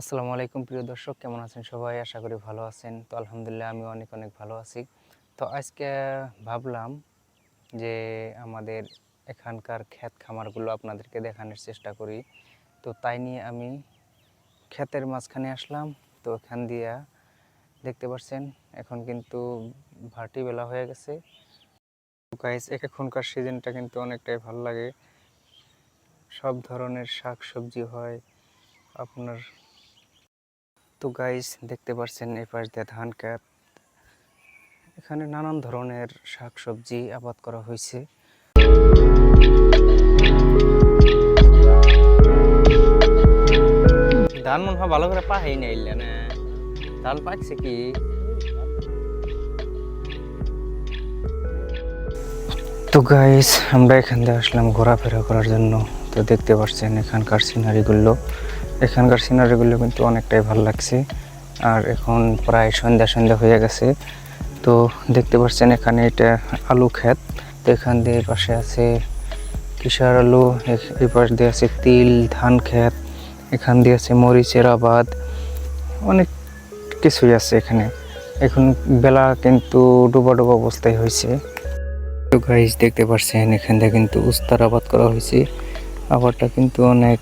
আসসালামু আলাইকুম, প্রিয় দর্শক। কেমন আছেন সবাই? আশা করি ভালো আছেন। তো আলহামদুলিল্লাহ, আমি অনেক অনেক ভালো আছি। তো আজকে ভাবলাম যে আমাদের এখানকার ক্ষেত খামারগুলো আপনাদেরকে দেখানোর চেষ্টা করি। তো তাই নিয়ে আমি ক্ষেতের মাঝখানে আসলাম। তো এখান দিয়া দেখতে পাচ্ছেন এখন কিন্তু ভাটি বেলা হয়ে গেছে। গাইস এখনকার সিজনটা কিন্তু অনেকটাই ভালো লাগে। সব ধরনের শাক সবজি হয়। আপনার তো গাইস দেখতে পাচ্ছেন এই পাশ দিয়ে ধান ক্ষেত এখানে নানান ধরনের শাক সবজি আবাদ করা হয়েছে। ধান মনে হয় ভালো করে পাহাই নাইলে না। ধান পাকছে কি? তো গাইস আমরা এখান থেকে আসলাম ঘোরাফেরা করার জন্য। তো দেখতে পাচ্ছেন এখানকার সিনারিগুলো এখানকার সিনারিগুলো কিন্তু অনেকটাই ভালো লাগছে। আর এখন প্রায় সন্ধ্যা সন্ধ্যা হয়ে গেছে। তো দেখতে পাচ্ছেন এখানে এটা আলু ক্ষেত। তো এখান দিয়ে পাশে আছে কিসার আলু এই পাশ দিয়ে আছে তিল, ধান ক্ষেত, এখান দিয়ে আছে মরিচের আবাদ। অনেক কিছুই আছে এখানে। এখন বেলা কিন্তু ডুবা ডুবা অবস্থায় হয়েছে। তো গাইস দেখতে পাচ্ছেন এখান থেকে কিন্তু উস্তার আবাদ করা হয়েছে। আবারটা কিন্তু অনেক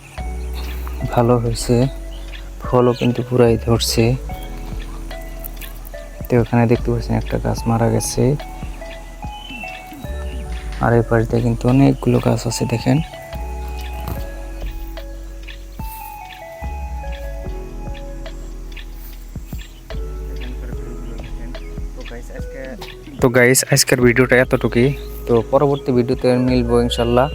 ভালো হয়েছে। ফলও কিন্তু পুরাই ধরছে। তো ওখানে দেখতে পাচ্ছেন একটা গাছ মারা গেছে। আর এই পাশে কিন্তু অনেকগুলো গাছ আছে, দেখেন। তো গাইস আজকের ভিডিওটা এতটুকুই। তো পরবর্তী ভিডিওতে মিলবো ইনশাল্লাহ।